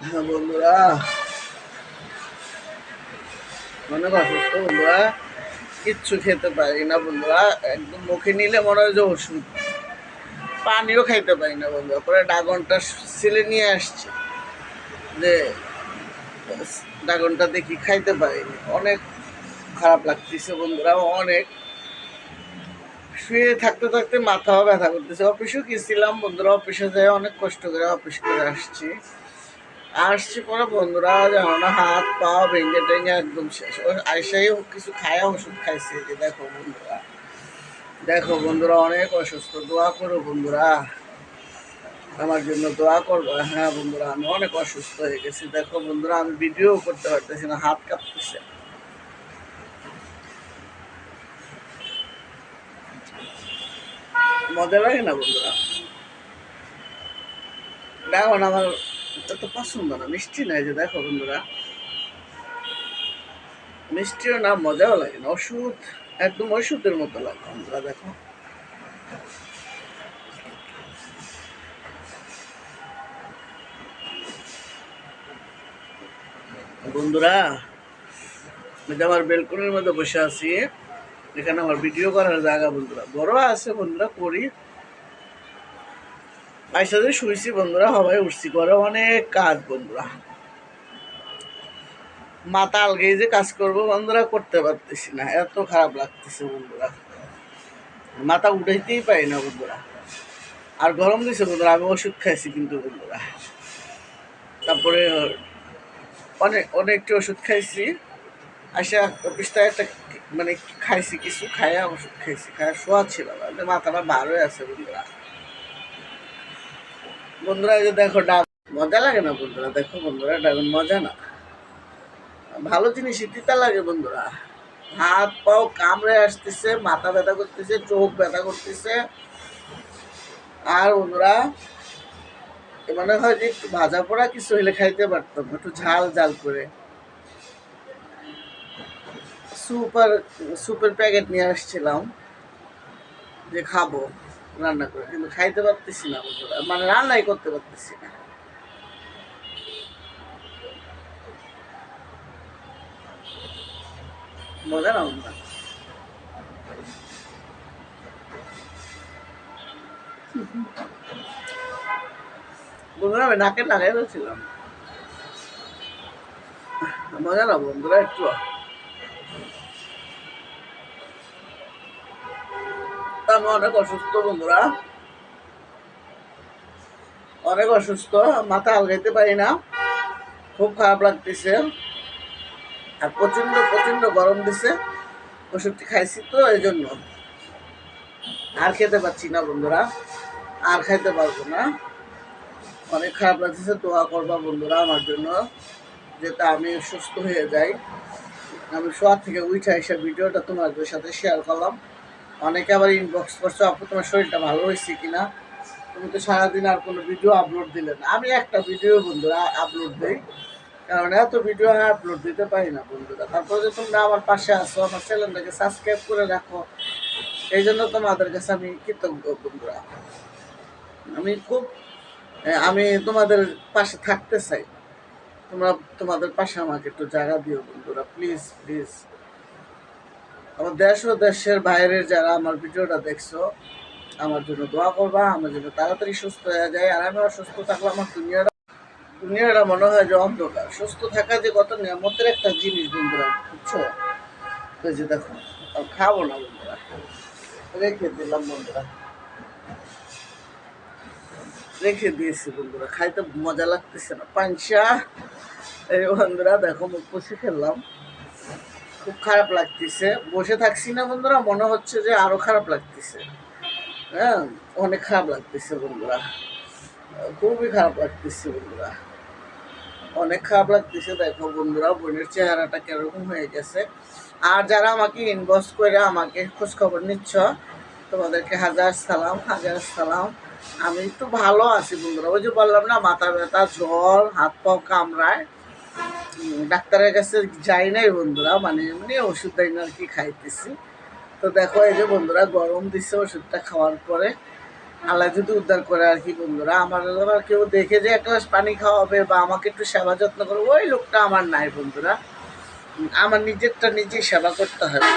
হ্যাঁ বন্ধুরা। বন্ধুরা, কিচ্ছু খেতে পারি না, বন্ধুরা। একদম মুখে নিলে মনে হয় যে ওষুধ। পানিও খাইতে পারি না, বন্ধুরা। পরে ড্রাগনটা ছেলে নিয়ে আসছে যে ড্রাগনটা দেখি খাইতে পারিনি অনেক খারাপ লাগতেছে, বন্ধুরা, অনেক। শুয়ে থাকতে থাকতে মাথাও ব্যথা করতেছে। অফিসেও গেছিলাম, বন্ধুরা, অফিসে যাই অনেক কষ্ট করে অফিস করে আসছি। আসছি পরে বন্ধুরা, জানো হাত পা ভেঙে টেঙে একদম শেষ। আইসাই কিছু খায়, ওষুধ খাইছে যে দেখো বন্ধুরা। দেখো বন্ধুরা, অনেক অসুস্থ, দোয়া করো বন্ধুরা। আমার জন্য দোয়া করব। হ্যাঁ বন্ধুরা, আমি অনেক অসুস্থ হয়ে গেছি। দেখো বন্ধুরা, আমি ভিডিও করতে পারতেছি না, হাত কাঁপতেছে। মজা লাগে না বন্ধুরা? দেখো না আমার এত পছন্দ না, মিষ্টি নাই যে দেখো বন্ধুরা। মিষ্টিও না মজাও লাগে না, ওষুধ, একদম ওষুধের মতো লাগে বন্ধুরা, দেখো। বন্ধুরা, আমি তো আমার বেলকনির মধ্যে বসে আছি, এখানে আমার ভিডিও করার জায়গা বন্ধুরা, বড় আছে বন্ধুরা, করি। আইসাতে শুয়েছি বন্ধুরা, সবাই উঠছি। করে অনেক কাজ বন্ধুরা। মাথা আলগেই যে কাজ করব বন্ধুরা, করতে পারতেছি না। এত খারাপ লাগতেছে বন্ধুরা। মাথা উঠাইতেই পারি না বন্ধুরা। আর গরম দিছে বন্ধুরা, আমি ওষুধ খাইছি কিন্তু বন্ধুরা। তারপরে অনেক, অনেকটি ওষুধ খাইছি। আসা অফিসটা একটা মানে খাইছি, কিছু খাইয়া ওষুধ খাইছি খাইয়া শোয়া ছিল মাথাটা হয়ে আছে বন্ধুরা। বন্ধুরা যে দেখো ডাব, মজা লাগে না বন্ধুরা? দেখো বন্ধুরা, ডাবের মজা না। ভালো জিনিস তিতা লাগে বন্ধুরা। হাত পাও কামড়ে আসতেছে, মাথা ব্যথা করতেছে, চোখ ব্যথা করতেছে। আর বন্ধুরা মনে হয় যে একটু ভাজা পোড়া কিছু হইলে খাইতে পারতাম, একটু ঝাল ঝাল করে। সুপার, সুপের প্যাকেট নিয়ে আসছিলাম, যে খাব। রান্না করে, কিন্তু খাইতে পারতেছি না মানে রান্নাই করতে পারতেছি না। মজা না বন্ধুরা? বন্ধুরা, আমি নাকে লাগাই ফেলছিলাম মজা না বন্ধুরা, একটু। আমি অনেক অসুস্থ বন্ধুরা। অনেক অসুস্থ, মাথা আলগাইতে পারি না। খুব খারাপ লাগতেছে। আর প্রচণ্ড প্রচণ্ড গরম দিছে। ওষুধটি খাইছি তো এই জন্য আর খেতে পারছি না বন্ধুরা। আর খাইতে পারব না। অনেক খারাপ লাগতেছে, দোয়া করবা বন্ধুরা আমার জন্য। যাতে আমি সুস্থ হয়ে যাই। আমি শোয়া থেকে উঠে এসে ভিডিওটা তোমাদের সাথে শেয়ার করলাম। অনেকে আবার ইনবক্স করছ, আপু, তোমার শরীরটা ভালো হয়েছে কিনা? তুমি তো সারাদিন আর কোনো ভিডিও আপলোড দিলে না। আমি একটা ভিডিও বন্ধুরা আপলোড দিই, কারণ এত ভিডিও আমি আপলোড দিতে পারি না বন্ধুরা। তারপরে যে তোমরা আমার পাশে আসো আমার চ্যানেলটাকে সাবস্ক্রাইব করে রাখো, এই জন্য তোমাদের কাছে আমি কৃতজ্ঞ বন্ধুরা। আমি খুব আমি তোমাদের পাশে থাকতে চাই। তোমরা তোমাদের পাশে আমাকে একটু জায়গা দিও বন্ধুরা প্লিজ প্লিজ আমার দেশ ও দেশের বাইরের যারা আমার ভিডিওটা দেখছ, আমার জন্য দোয়া করবা, আমার জন্য তাড়াতাড়ি সুস্থ হয়ে যায়, আর আমি অসুস্থ থাকলে আমার দুনিয়াটা। দুনিয়াটা মনে হয় যে অন্ধকার। সুস্থ থাকা যে কত নিয়ামতের একটা জিনিস বন্ধুরা, বুঝছ? তো যে দেখো, আর খাব না বন্ধুরা। রেখে দিলাম বন্ধুরা। রেখে দিয়েছি বন্ধুরা, খাইতে মজা লাগতেছে না। পাঞ্চা এই বন্ধুরা দেখো, মুখ পুষে ফেললাম। খুব খারাপ লাগতেছে। বসে থাকছি না বন্ধুরা, মনে হচ্ছে যে আরও খারাপ লাগতেছে। হ্যাঁ অনেক খারাপ লাগতেছে বন্ধুরা। খুবই খারাপ লাগতেছে বন্ধুরা। অনেক খারাপ লাগতেছে, দেখো বন্ধুরা, বোনের চেহারাটা কীরকম হয়ে গেছে। আর যারা আমাকে ইনবক্স করে আমাকে খোঁজ খবর নিচ্ছ, তোমাদেরকে হাজার সালাম হাজার সালাম। আমি একটু ভালো আছি বন্ধুরা। ওই যে বললাম না, মাথা ব্যথা, জ্বর, হাত পাও কামড়ায়। ডাক্তারের কাছে যাই নাই বন্ধুরা মানে এমনি ওষুধ দেয় না আর কি খাইতেছি। তো দেখো, এই যে বন্ধুরা, গরম দিচ্ছে ওষুধটা খাওয়ার পরে, আল্লাহ যদি উদ্ধার করে আর কি বন্ধুরা। আমার আবার কেউ দেখে যে এক গ্লাস পানি খাওয়াবে বা আমাকে একটু সেবা যত্ন করবে, ওই লোকটা আমার নাই বন্ধুরা। আমার নিজেরটা নিজেই সেবা করতে হবে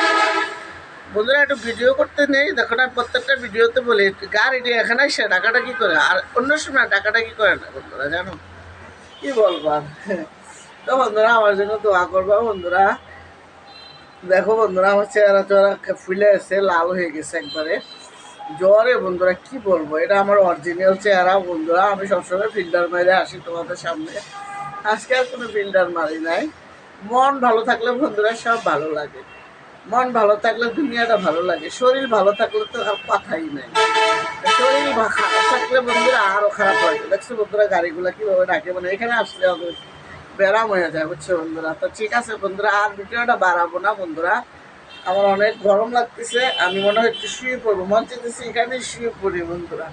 বন্ধুরা, একটু ভিডিও করতে নেই, দেখো না, প্রত্যেকটা ভিডিওতে বলি, গাড়ি নিয়ে এখানে সে টাকাটা কি করে, আর অন্য সময় টাকাটা কি করে না বন্ধুরা, জানো? কি বলব আর? তো বন্ধুরা, আমার জন্য দোয়া করবা বন্ধুরা। দেখো বন্ধুরা, আমার চেহারা চেহারা ফুলে এসে লাল হয়ে গেছে একবারে। জ্বরে বন্ধুরা, কি বলব? এটা আমার অরিজিনাল চেহারা বন্ধুরা। আমি সবসময় ফিল্টার মেরে আসি তোমাদের সামনে। আজকে আর কোনো ফিল্টার মারি নাই। মন ভালো থাকলে বন্ধুরা সব ভালো লাগে। মন ভালো থাকলে দুনিয়াটা ভালো লাগে। শরীর ভালো থাকলে তো আর কথাই নাই। শরীর খারাপ থাকলে বন্ধুরা আরও খারাপ লাগে। দেখছ বন্ধুরা, গাড়িগুলো কীভাবে ডাকে? মানে এখানে আসলে ব্যারাম হয়ে যায়, বুঝছ বন্ধুরা? তো ঠিক আছে বন্ধুরা, আর ভিডিওটা বাড়াবো না বন্ধুরা। আমার অনেক গরম লাগতেছে, আমি মনে হয় একটু শুয়ে পড়ব, মন চাইতেছে এখানে শুয়ে পড়ি বন্ধুরা।